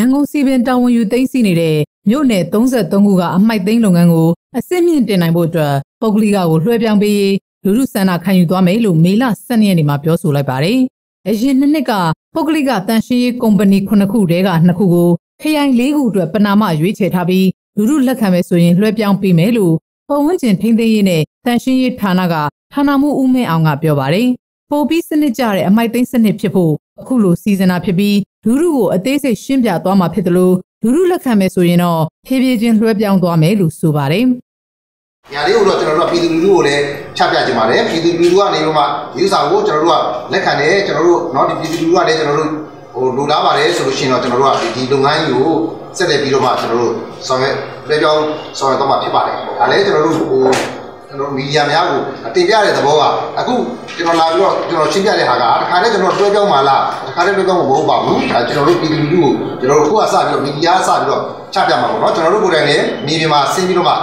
န်ကုန်စီပင်တာဝန်ယူသိမ်းစီနေတဲ့မြို့နယ်33ခုကအမိုက်သိမ်းလုပ်ငန်းကိုအစစ်မြင့်တင်နိုင်ဖို့အတွက်ပုဂ္ဂလိကကိုလွှဲပြောင်းပေးရေးလူလူဆန္ဒခံယူသွားမယ်လို့မေလ12ရက်နေ့မှာပြောဆိုလိုက်ပါတယ်။အရင်နှစ်နှစ်ကပုဂ္ဂလိကတန်ရှင်းရေးကုမ္ပဏီ9ခုတည်းက2ခုကိုခရိုင်၄ခုအတွက်ပနာမရွေးချယ်ထားပြီးလူလူလက်ခံမယ်ဆိုရင်လွှဲပြောင်းပေးမယ်လို့ပုံဝန်းကျင်ထိန်းသိမ်းရေးနဲ့တန်ရှင်းရေးဌာနကဌာနမှုဦးမင်းအောင်ကပြောပါတယ်။ပိုပြီးစနစ်ကြတဲ့အမိုက်သိမ်းစနစ်ဖြစ်ဖို့အခုလိုစီစဉ်တာဖြစ်ပြီး လူလူကိုအသေးစိတ်ရှင်းပြသွားမှာဖြစ်တယ်လို့လူလူလက်ခံမယ်ဆိုရင်တော့ဖြည်းဖြည်းချင်းလွှဲပြောင်းသွားမယ်လို့ဆိုပါတယ်။ညာလေးကိုတော့ကျွန်တော်တို့ပြည်သူလူထုကိုလည်းချပြကြပါတယ်ပြည်သူလူထုကနေတော့မှဒီဥစ္စာကိုကျွန်တော်တို့ကလက်ခံတယ်ကျွန်တော်တို့เนาะဒီပြည်သူလူထုကလည်းကျွန်တော်တို့ဟိုလိုလားပါတယ်ဆိုလို့ရှိရင်တော့ကျွန်တော်တို့ကဒီလုပ်ငန်းကြီးကိုဆက်လက်ပြီးတော့မှကျွန်တော်တို့ဆောင်ရွက်လွှဲပြောင်းဆောင်ရွက်တော့မှဖြစ်ပါတယ်။ဒါလည်းကျွန်တော်တို့ဟို ကျွန်တော်မီဒီယာများကိုတင်ပြတဲ့သဘောကအခုကျွန်တော်လာပြီးတော့ကျွန်တော်ရှင်းပြတဲ့ဟာကတခါတည်းကျွန်တော်တွဲပြောင်းมาလားတခါတည်းတွဲပြောင်းမှာမဟုတ်ပါဘူးအဲကျွန်တော်တို့ပြည်သူလူထုကိုကျွန်တော်တို့ခုကစပြီးတော့မီဒီယာစပြီးတော့ချပြမှာပေါ့နော်ကျွန်တော်တို့ကိုယ်တိုင်လည်းမြေပြင်မှာဆင်းပြီးတော့မှ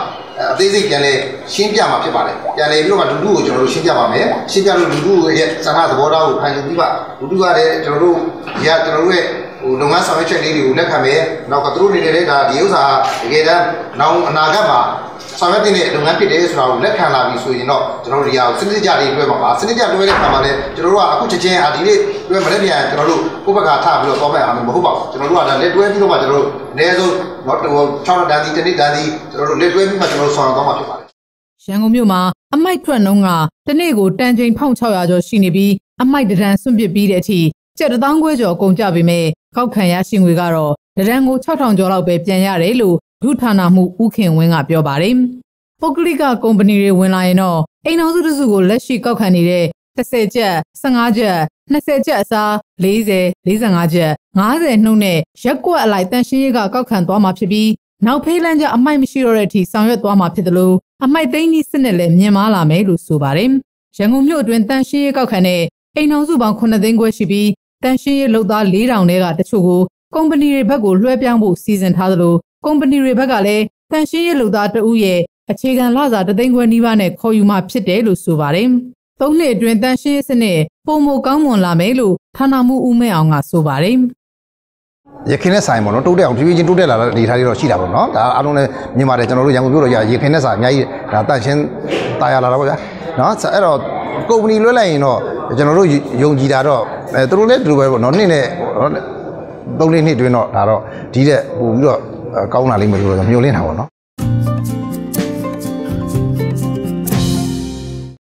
အသေးစိတ်ပြန်လဲရှင်းပြမှာဖြစ်ပါတယ်ပြန်လဲပြီးတော့မှလူထုကိုကျွန်တော်တို့ရှင်းပြပါမယ်ရှင်းပြလို့လူထုရဲ့စံနာသဘောထားကိုခံယူပြီးပါလူထုကလည်းကျွန်တော်တို့ဒီကကျွန်တော်တို့ရဲ့ ဟိုလုပ်ငန်းဆောင်ရွက်ချက်လေးတွေကိုလက်ခံမယ်နောက်ကသူတို့အနေနဲ့လည်းဒါဒီဥစ္စာတကယ်တမ်းနောက်အနာဂတ်မှာဆောင်ရွက်တဲ့လုပ်ငန်းဖြစ်တယ်ဆိုတာကိုလက်ခံလာပြီဆိုရင်တော့ကျွန်တော်တို့ဒီဟာကိုစနစ်ကြလေးတွဲပါပါစနစ်ကြတွဲတဲ့ခါမှာလည်းကျွန်တော်တို့ကအခုချက်ချင်းအာဒီနေ့တွဲမလဲပြန်ကျွန်တော်တို့ကိုယ့်ဘက်ကထားပြီးတော့သွားမဲ့အားမဟုတ်ပါဘူးကျွန်တော်တို့ကဒါလက်တွဲပြီးတော့မှကျွန်တော်တို့အနည်းဆုံးတော့ဟို6တန်းဒီတနေ့တန်းဒီကျွန်တော်တို့လက်တွဲပြီးမှကျွန်တော်တို့ဆောင်ရွက်သွားမှာဖြစ်ပါတယ်ရန်ကုန်မြို့မှာအမိုက်ထွက်နှုံးကတနေ့ကိုတန်ချိန်1600ကျော်ရှိနေပြီးအမိုက်တရန်စွန့်ပစ်ပြီးတဲ့အထိ ကျပ်တောင်းခွဲကျော်ကုန်ကြပေမဲ့ခောက်ခံရရှိငွေကတော့တရန်ကို6000ကျော်လောက်ပဲပြန်ရတယ်လို့ဒုဌာနမှုဦးခင်ဝင်းကပြောပါတယ်။ပုဂ္ဂလိကကုမ္ပဏီတွေဝင်လာရင်တော့အိမ်အောင်စုတစုကိုလက်ရှိကောက်ခံနေတဲ့30ကျပ်15ကျပ်20ကျပ်အစား40 45ကျပ်50နှုန်းနဲ့ရက်ကွက်အလိုက်တန်ရှင်းရေးကကောက်ခံသွားမှာဖြစ်ပြီးနောက်ဖေးလန်းကြအမိုက်မရှိတော့တဲ့အထိဆောင်ရွက်သွားမှာဖြစ်တယ်လို့အမိုက်သိန်းကြီးစစ်နဲ့လည်းမြင်မာလာမယ်လို့ဆိုပါတယ်။ရန်ကုန်မြို့အတွင်းတန်ရှင်းရေးကောက်ခံတဲ့အိမ်အောင်စုပေါင်း9သိန်းခွဲရှိပြီး တန်ရှင်းရေးလုပ်သား4000တဲကတချို့ကိုကုမ္ပဏီတွေဘက်ကိုလွှဲပြောင်းဖို့စီစဉ်ထားသလိုကုမ္ပဏီတွေဘက်ကလည်းတန်ရှင်းရေးလုပ်သားတဦးရဲ့အခြေခံလစာတသိန်းခွဲနီးပါးနဲ့ခေါ်ယူမှဖြစ်တယ်လို့ဆိုပါတယ်။သုံးနှစ်အတွင်းတန်ရှင်းရေးစနစ်ပုံမကောင်းမွန်လာမယ်လို့ဌာနမှုဦးမဲအောင်ကဆိုပါတယ်။ရခင်နဲ့ဆိုင်ပေါ့နော်တိုးတက်အောင်ဖြည်းဖြည်းချင်းတိုးတက်လာတဲ့အနေအထားတွေတော့ရှိတာပေါ့နော်ဒါအားလုံးလည်းမြင်ပါတယ်ကျွန်တော်တို့ရန်ကုန်မြို့တော်ရရခင်နဲ့ဆိုင်အများကြီးဒါတန့်ရှင်းတာယာလာတာပေါ့ဗျာနော်အဲ့တော့ ကုမ္ပဏီလွှဲလိုက်ရင်တော့ကျွန်တော်တို့ယုံကြည်တာတော့အဲသူတို့လည်းဒီလိုပဲပေါ့နော်နှစ်နဲ့သုံးလေးနှစ်တွင်းတော့ဒါတော့ဒီတဲ့ပို့ပြီးတော့ကောင်းလာလိမ့်မယ်လို့မျှော်လင့်တာပေါ့နော်